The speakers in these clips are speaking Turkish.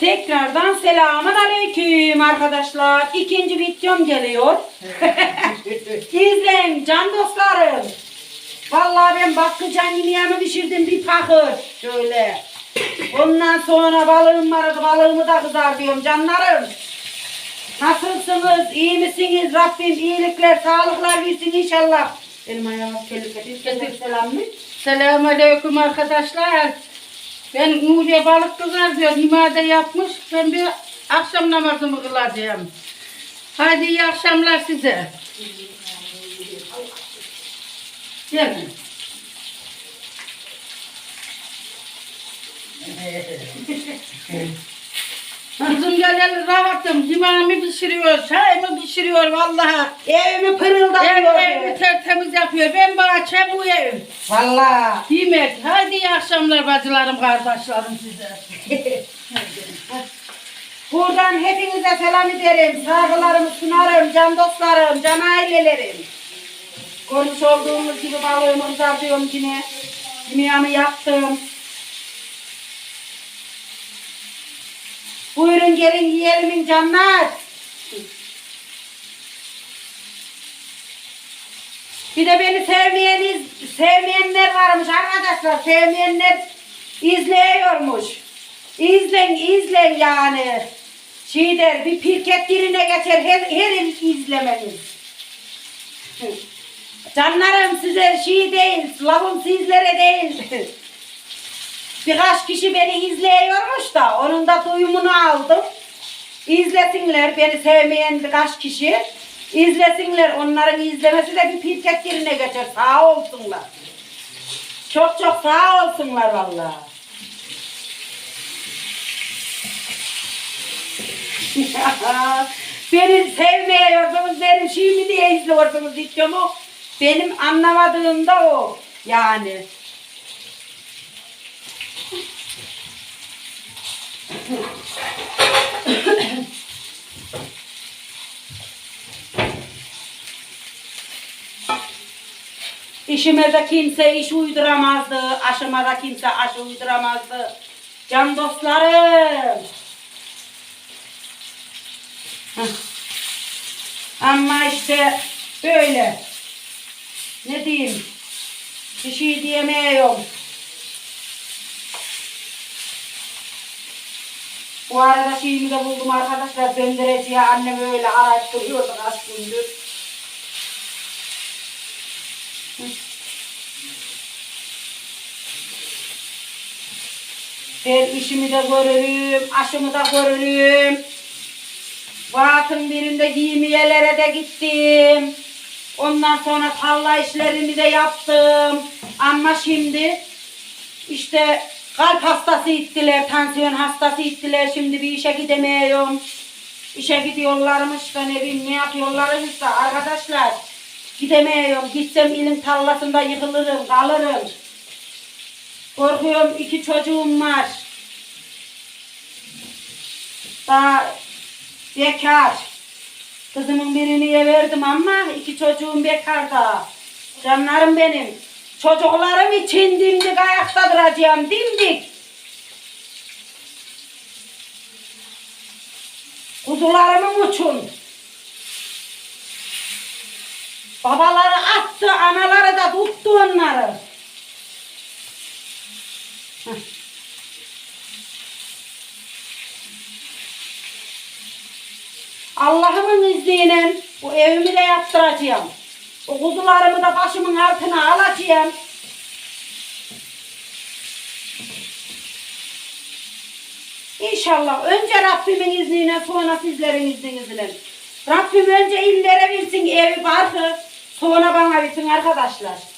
Tekrardan selamun aleyküm arkadaşlar. İkinci videom geliyor. İzleyin can dostlarım. Vallahi ben bakıcan yemeğimi pişirdim bir pakır. Şöyle. Ondan sonra balığım vardı. Balığımı da kızar diyorum canlarım. Nasılsınız? İyi misiniz? Rabbim iyilikler, sağlıklar versin inşallah. Tehlikeli. Getir selamını. Selamünaleyküm arkadaşlar. Ben Nuriye balık kızartıyor. Nimade yapmış. Ben bir akşam namazımı kılacağım. Hadi iyi akşamlar size. Gelin. Kızım rahatım. Limanımı pişiriyor, çayımı pişiriyor vallahi. Evimi pırıldatıyor. Ev, evi tertemiz yapıyor. Ben bahçe bu ev. Vallahi. Yemek. Hadi iyi akşamlar bacılarım, kardeşlerim size. Buradan hepinize selam ederim. Saygılarımı sunarım. Can dostlarım, can ailelerim. Görmüş olduğunuz gibi balığımı kızartıyorum yine. Yemeğimi yaptım. Buyurun gelin yiyelim canlar. Bir de beni sevmeyeniz, sevmeyenler varmış arkadaşlar. Sevmeyenler izleyiyormuş. İzlen, izlen yani. Şey bir pirket birine geçer her, her izlemeniz. Hı. Canlarım size şey değil, lafım sizlere değil. Birkaç kişi beni izleyiyormuş da onun da duyumunu aldım. İzlesinler beni sevmeyen birkaç kişi. İzlesinler onların izlemesi de bir pirket yerine geçer. Sağ olsunlar. Çok çok sağ olsunlar vallahi. beni sevmiyorsunuz, benim şeyimi diye izliyorsunuz videomu. Benim anlamadığım da o. Yani. İşime de kimse iş uyduramazdı. Aşıma da kimse aşı uyduramazdı. Can dostlarım. Ama işte böyle. Ne diyeyim? Bir şey diyemiyorum. Bu arada şeyimi de buldum arkadaşlar. Döndüreciye annem öyle arayıp duruyordu kaç gündür. Ben işimi de görürüm, aşımı da görürüm. Vaatın birinde giyimiyelere de gittim. Ondan sonra tarla işlerimi de yaptım. Ama şimdi işte kalp hastası ittiler, tansiyon hastası ittiler. Şimdi bir işe gidemiyorum. İşe gidiyorlarmış da ne bileyim ne yapıyorlarmış da arkadaşlar. Gidemiyorum. Gitsem ilim tarlasında yıkılırım, kalırım. Korkuyorum iki çocuğum var. Daha bekar. Kızımın birini verdim ama iki çocuğum bekar da. Canlarım benim. Çocuklarım için dimdik ayakta duracağım. Dimdik. Kuzularımın için. Babaları attı, anaları da tuttu onları. Allah'ımın izniyle bu evimi de yaptıracağım. O kuzularımı da başımın altına alacağım. İnşallah önce Rabbimin izniyle sonra sizlerin izninizle. Rabbim önce illere versin evi barkı sonra bana versin arkadaşlar.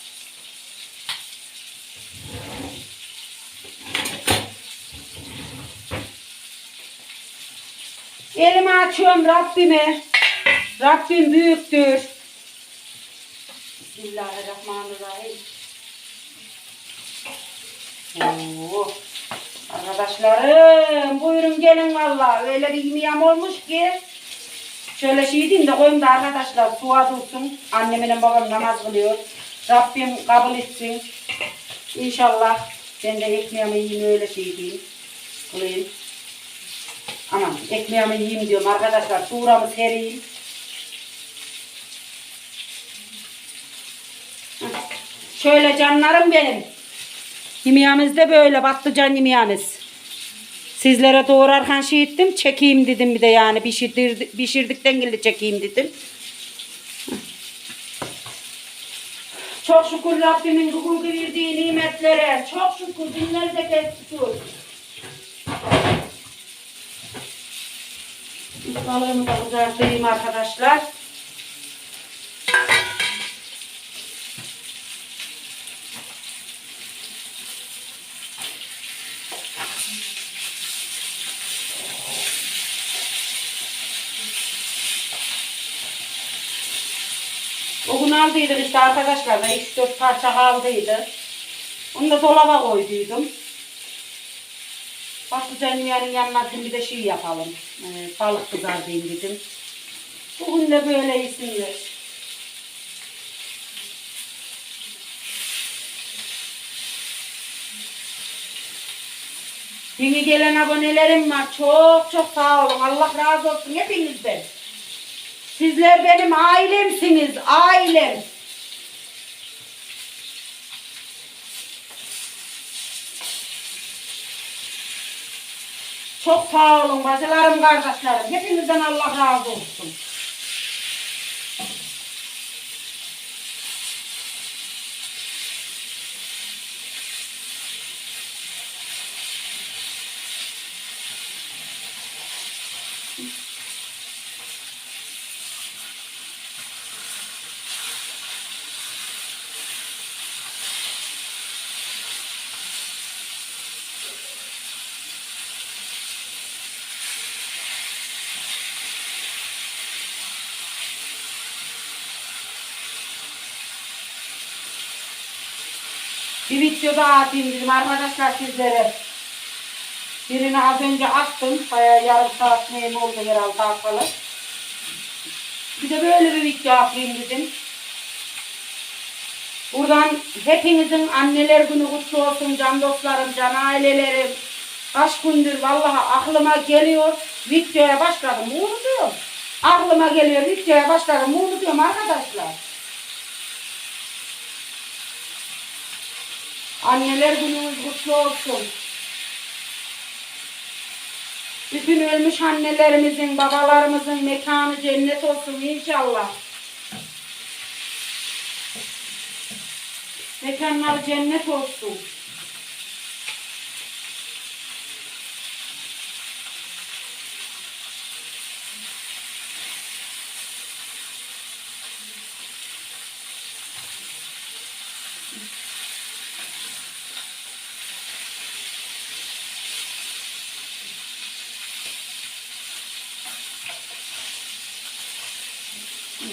Elimi açıyorum Rabbime. Rabbim büyüktür. Bismillahirrahmanirrahim. Oo. Arkadaşlarım buyurun gelin valla. Öyle bir yemeğim olmuş ki. Şöyle şey diyeyim de koyayım da arkadaşlar suya dursun. Annemle babam namaz kılıyor. Rabbim kabul etsin. İnşallah ben de ekmeğimi yiyeyim öyle şey diyeyim. Kılayım. Aman ekmeğimi yiyeyim diyorum arkadaşlar. Tuğramı sereyim. Heh. Şöyle canlarım benim. Yemeğimiz de böyle patlıcan yemeğimiz. Sizlere doğrarken şey ettim, çekeyim dedim bir de yani pişirdir, pişirdikten geldi çekeyim dedim. Çok şükür Rabbimin bugünkü verdiği nimetlere. Çok şükür kez şükür. Balığımı da kızartayım arkadaşlar. O gün aldıydık işte arkadaşlar da 3-4 parça kaldıydı. Onu da dolaba koyduydum. Patlıcan yemeğinin yanına dedim bir de şey yapalım. Ee, balık kızartayım dedim. Bugün de böyle isimler. Yeni gelen abonelerim var. Çok çok sağ olun. Allah razı olsun hepinizden. Sizler benim ailemsiniz. Ailem. Çok sağ olun bacılarım, kardeşlerim. Hepinizden Allah razı olsun. Bir video daha atayım dedim arkadaşlar sizlere. Birini az önce attım. Bayağı yarım saat neyim oldu herhalde akalı. Bir de böyle bir video atayım dedim. Buradan hepinizin anneler günü kutlu olsun can dostlarım, can ailelerim. Kaç gündür vallahi aklıma geliyor. Videoya başladım. Unutuyorum. Aklıma geliyor videoya başladım. Unutuyorum arkadaşlar. Anneler gününüz kutlu olsun. Bütün ölmüş annelerimizin, babalarımızın mekanı cennet olsun inşallah. Mekanlar cennet olsun.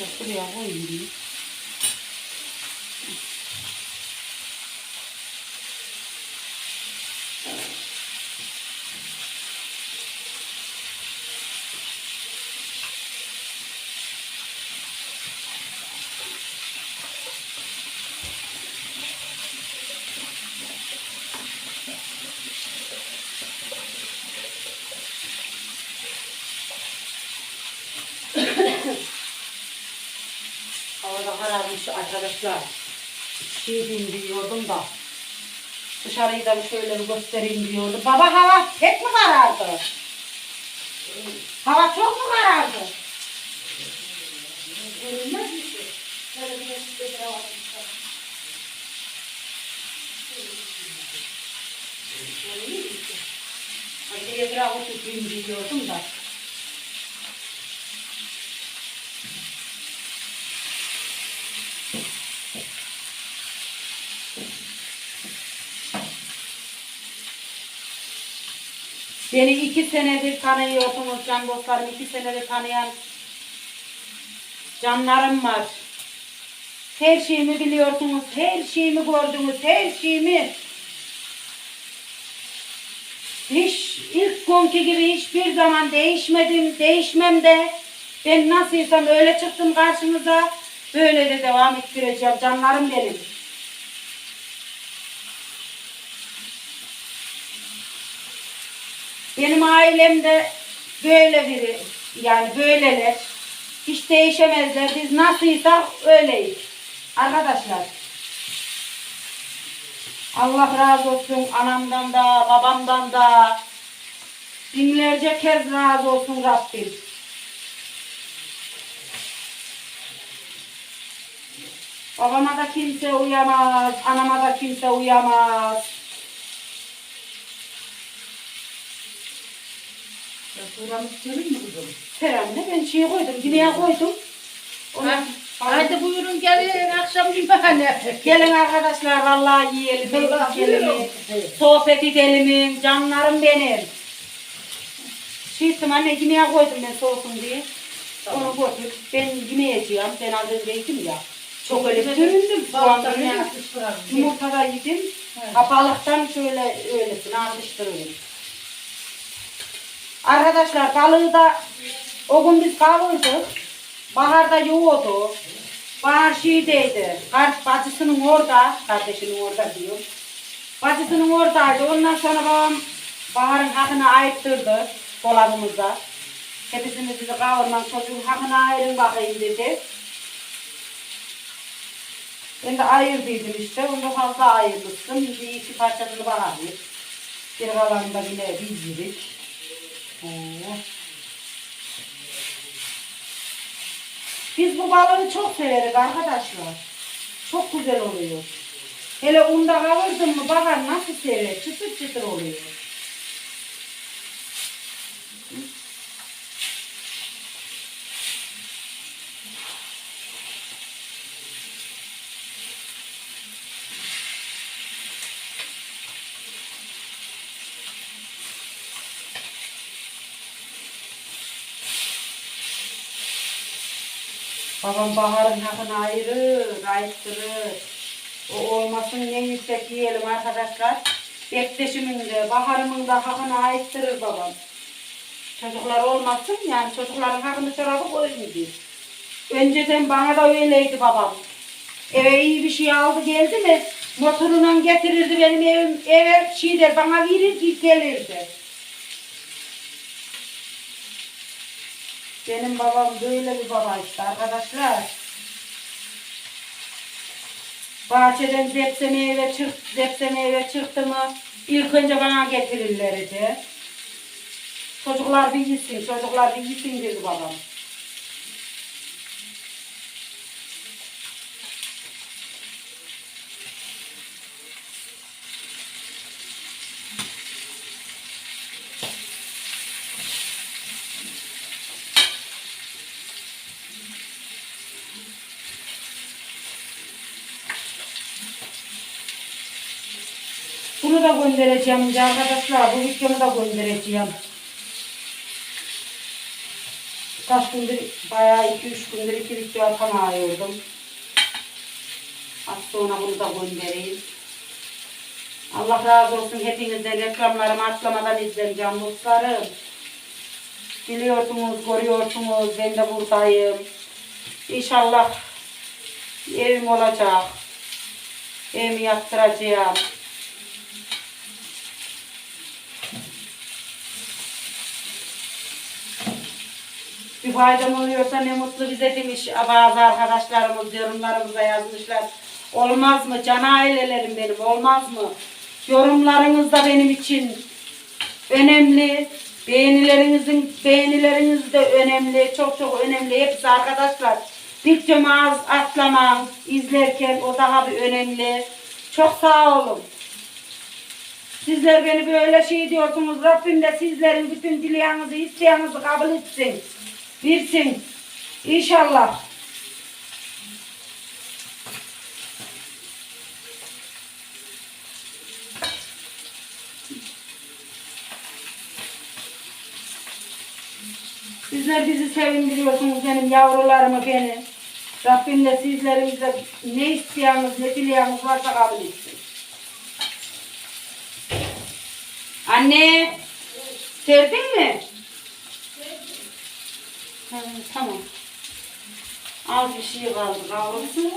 Şimdi şuraya koyayım. Havada kararmış arkadaşlar. Şey diyeyim diyordum da. Dışarıyı da şöyle bir göstereyim diyordum. Baba hava pek mi karardı? Hava çok mu karardı? Görünmez mi bir göstereyim. Hadi etrafı tutayım diyordum da. Beni iki senedir tanıyorsunuz can dostlarım. iki senedir tanıyan canlarım var. Her şeyimi biliyorsunuz. Her şeyimi gördünüz. Her şeyimi. Hiç ilk günkü gibi hiçbir zaman değişmedim. Değişmem de. Ben nasılsam öyle çıktım karşınıza. Böyle de devam ettireceğim canlarım benim. Benim ailemde böyle biri yani böyleler hiç değişemezler. Biz nasılsak öyleyiz. Arkadaşlar. Allah razı olsun anamdan da babamdan da binlerce kez razı olsun Rabbim. Babama da kimse uyamaz, anama da kimse uyamaz. Buramı görün mü kızım? Serenle ben şey koydum, yine koydum. Ona, Hadi buyurun gelin akşam yemeğine. Gelin arkadaşlar vallahi yiyelim, buyurun. sohbet edelim, canlarım benim. Şiştim anne yemeğe koydum ben soğusun diye. Onu koyduk. Ben yemeyeceğim. Ben az önce yedim ya. Çok öyle süründüm. Şu anda Balıkları ya. yapıştıralım. Yumurta da yedim. Evet. Kapalıktan şöyle öylesine atıştırıyorum. Arkadaşlar balığı da o gün biz kavurdık. Baharda yoğurdu. Bahar şeydeydi. Kar, bacısının orada. Kardeşinin orada diyor. Bacısının oradaydı. Ondan sonra babam Bahar'ın hakkını ayıttırdı dolabımızda. Hepsini bizi kavurman çocuğun hakkını ayırın bakayım dedi. Ben de ayırdıydım işte. Onu fazla ayırmıştım. Şimdi iki parçasını bana ayır. Bir kalanını da yine biz yedik. Oo. Biz bu balığı çok severiz arkadaşlar. Çok güzel oluyor. Hele unda kavurdun mu bakar nasıl sever. Çıtır çıtır oluyor. Babam baharın hakkını ayırır, ayıttırır. O olmasın en yüksek yiyelim arkadaşlar. Bekleşimin de, baharımın da hakkını ayıttırır babam. Çocuklar olmasın yani çocukların hakkını çorabı koymuyor. Önceden bana da öyleydi babam. Eve iyi bir şey aldı geldi mi motorundan getirirdi benim evim eve şey der bana verir gelirdi. Benim babam böyle bir baba işte arkadaşlar. Bahçeden zepse meyve çık, zepse meyve çıktı mı ilk önce bana getirirlerdi. Çocuklar bir yesin, çocuklar bir yesin dedi babam. Bunu da göndereceğim ya arkadaşlar. Bu videomu da göndereceğim. Kaç gündür, bayağı iki üç gündür iki video atamayıyordum. Az sonra bunu da göndereyim. Allah razı olsun hepinizden reklamlarımı atlamadan izleyeceğim mutlarım. Biliyorsunuz, görüyorsunuz, ben de buradayım. İnşallah evim olacak. Evimi yaptıracağım. Bir faydam oluyorsa ne mutlu bize demiş bazı arkadaşlarımız yorumlarımıza yazmışlar. Olmaz mı? Can ailelerim benim olmaz mı? Yorumlarınız da benim için önemli. Beğenilerinizin beğenileriniz de önemli. Çok çok önemli. Hepsi arkadaşlar. Videomu az atlamam. izlerken o daha bir önemli. Çok sağ olun. Sizler beni böyle şey diyorsunuz. Rabbim de sizlerin bütün dileğinizi, isteğinizi kabul etsin. Bilsin. İnşallah. Sizler bizi sevindiriyorsunuz benim yavrularımı beni. Rabbim de sizlerinize ne isteğiniz ne dileğiniz varsa kabul etsin. Anne, serdin mi? Tamam. Az bir şey kaldı kavrulsun.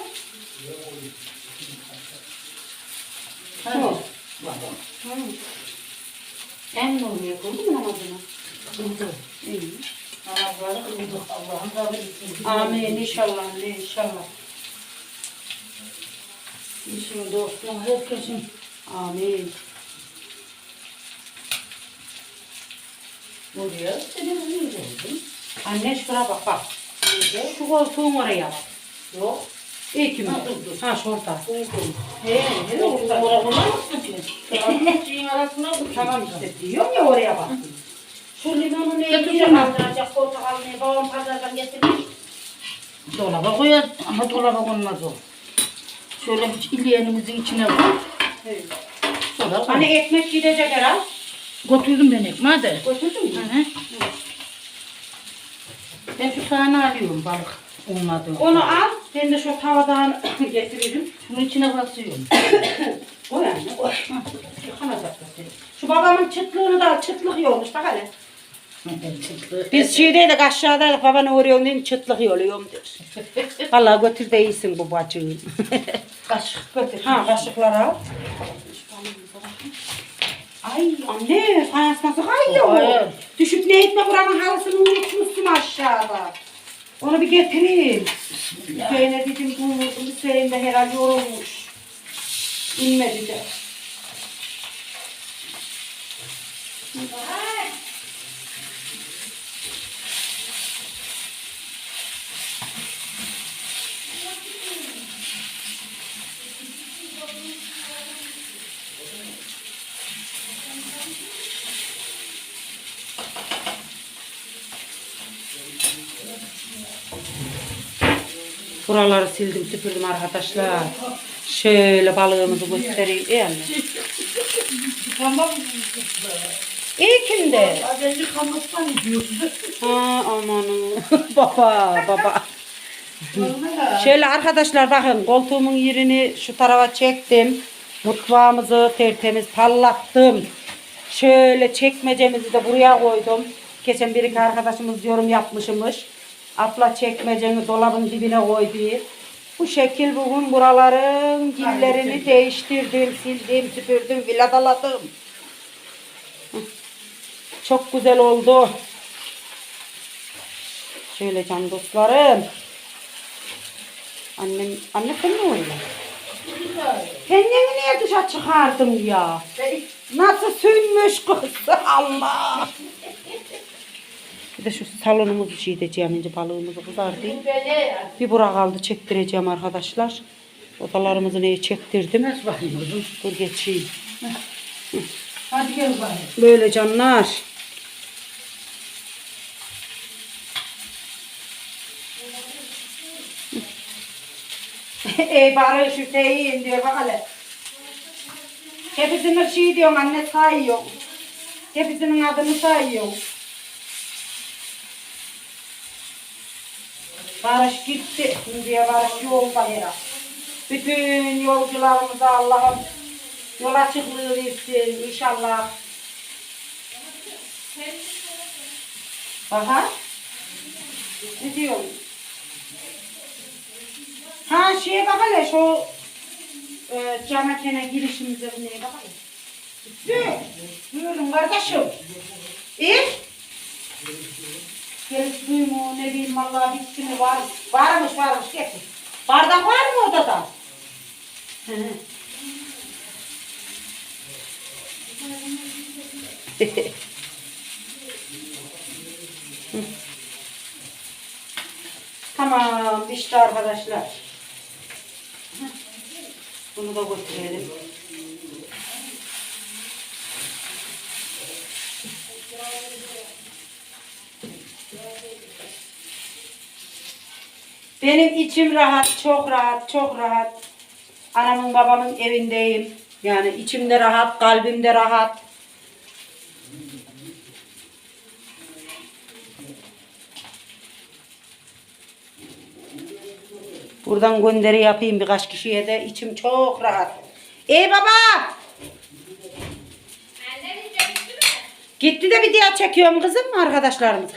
Çok. Hı. En oluyor, kıldı mı namazını? Buldu. İyi. Namazları kıldık. Allah'ım kabul etsin. Amin inşallah inşallah. İşin dostum herkesin. Amin. Buraya televizyon geldim. Anne şuraya bak bak. Anne, Şu koltuğun oraya bak. Yok. İyi ki mi? Ha, dur. Ha şurada. Buldum. He, Ne oldu? Oraya kullanmışsın ki. Şeyin arasına bu. Tamam işte diyorum ya oraya bak. Şu limonu neye Götür geri şunu. kaldıracak portakal neye babam pazardan getirmiş. Dolaba koyar ama dolaba konmaz o. Şöyle bir ileğenimizin içine koy. Sonra koy. Hani ekmek gidecek herhal. götürdüm ben ekmeği de. Götürdün Hı mü? hı. Ben şu tane alıyorum balık. Olmadı. Onu al. Ben de şu tavadan getiririm. Şunun içine basıyorum. O yani. O. Yıkanacak. Şu babamın çıtlığını da al. Çıtlık yolmuş bak hele. Biz şeydeydik aşağıdaydık babanı uğruyorum dedim çıtlık yoluyorum der. Vallahi götür de iyisin bu bacığın. Kaşık götür. ha kaşıkları al. Ay anne fayans nasıl kayıyor? Hayır. Düşüp ne etme buranın halısını unutmuşsun aşağıda. Onu bir getireyim. Hüseyin'e dedim bulmuşum. Hüseyin de herhalde yorulmuş. İnmedi de. Buraları sildim süpürdüm arkadaşlar. Şöyle balığımızı göstereyim. İyi anne. Kimde? Az önce kamıştan gidiyorsun. Ha amanım. baba baba. Şöyle arkadaşlar bakın koltuğumun yerini şu tarafa çektim. Mutfağımızı tertemiz pallattım. Şöyle çekmecemizi de buraya koydum. Geçen bir iki arkadaşımız yorum yapmışmış. Abla çekmeceni dolabın dibine koydu. Bu şekil bugün buraların gillerini değiştirdim, sildim, süpürdüm, viladaladım. Hı. Çok güzel oldu. Şöyle can dostlarım. Annem, anne sen ne oynuyorsun? Kendini niye dışarı çıkardın ya? Nasıl sünmüş kız Allah. Bir de şu salonumuzu şey edeceğim ince balığımızı kızartayım. Bir bura kaldı çektireceğim arkadaşlar. Odalarımızı neye çektirdim. Nasıl? Dur geçeyim. Hadi gel bakayım. Böyle canlar. Ey bari şu teyin diyor bak hele. Hepsinin şey diyorsun anne sayıyor. Hepsinin adını sayıyor. Barış gitti. Şimdiye Barış yolda yere. Bütün yolcularımıza Allah'ım yol açıklığı versin inşallah. Aha. Ne diyorsun? Ha şeye bak hele şu e, camakene girişimize neye bak hele. Buyurun kardeşim. İyi. Gelip suyu mu ne bileyim vallahi bitti mi var. Varmış varmış getir. Bardak var mı odada? Hı. Tamam işte arkadaşlar. Bunu da götürelim. Benim içim rahat, çok rahat, çok rahat. Anamın babamın evindeyim. Yani içimde rahat, kalbimde rahat. Buradan gönderi yapayım birkaç kişiye de içim çok rahat. Ey baba! Gitti de diğer çekiyorum kızım arkadaşlarımız.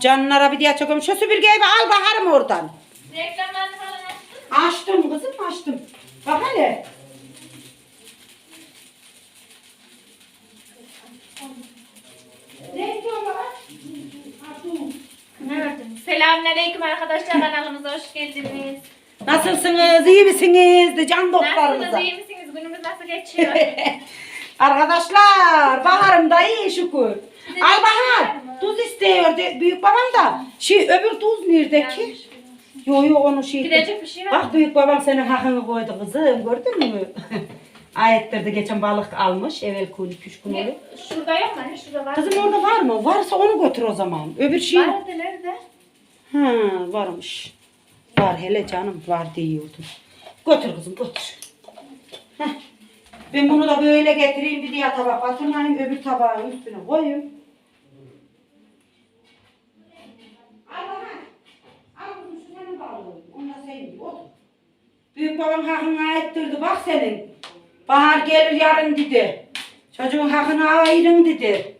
Canlara bir diye çekiyorum. Şu süpürgeyi bir al baharım oradan. Reklamlarını falan açtın Açtım kızım açtım. Bak hele. Selamünaleyküm arkadaşlar kanalımıza hoş geldiniz. Nasılsınız? İyi misiniz? De can dostlarımıza. Nasılsınız? İyi misiniz? Günümüz nasıl geçiyor? Arkadaşlar baharım da iyi şükür. Al bahar. Tuz istiyor de, büyük babam da. Şey öbür tuz neredeki? Yo yo onu şey. Gidecek bir şey var Bak büyük babam senin hakkını koydu kızım gördün mü? Ayettirdi geçen balık almış evvel gün üç gün oluyor. Şurada yok mu? Hani şurada var. Kızım orada var mı? Varsa onu götür o zaman. Öbür şey. Var nerede? Ha varmış. Var hele canım var diyordum. Götür kızım götür. Heh. Ben bunu da böyle getireyim bir diğer tabak atmayayım öbür tabağın üstüne koyayım. Büyük babam hakkını ayettirdi bak senin. Bahar gelir yarın dedi. Çocuğun hakkını ayırın dedi.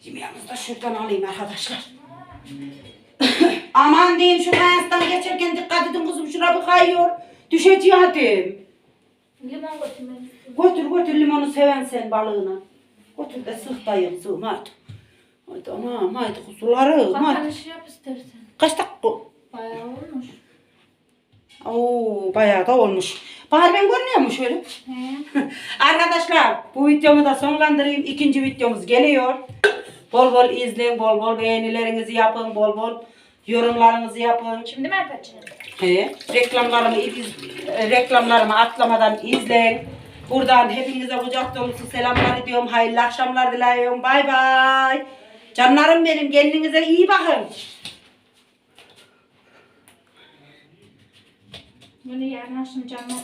Şimdi yalnız da şuradan alayım arkadaşlar. Aman diyeyim şu kayanstan geçerken dikkat edin kızım şuna bir kayıyor. Düşeceğim. Limon götürmeniz. Götür götür limonu seven sen balığını. Götür de sık dayım sığım hadi. Hadi anam haydi kuzularım hadi. Kapanışı yap istersen. Kaç dakika? Bayağı olmuş. Oo bayağı da olmuş. Bahar ben görünüyor mu şöyle? Arkadaşlar bu videomu da sonlandırayım. İkinci videomuz geliyor. Bol bol izleyin, bol bol beğenilerinizi yapın, bol bol yorumlarınızı yapın. Şimdi mi açacağım? He, reklamlarımı iz, reklamlarımı atlamadan izleyin. Buradan hepinize kucak dolusu selamlar ediyorum. Hayırlı akşamlar diliyorum. Bay bay. Canlarım benim kendinize iyi bakın. Bunu yarın akşam camlar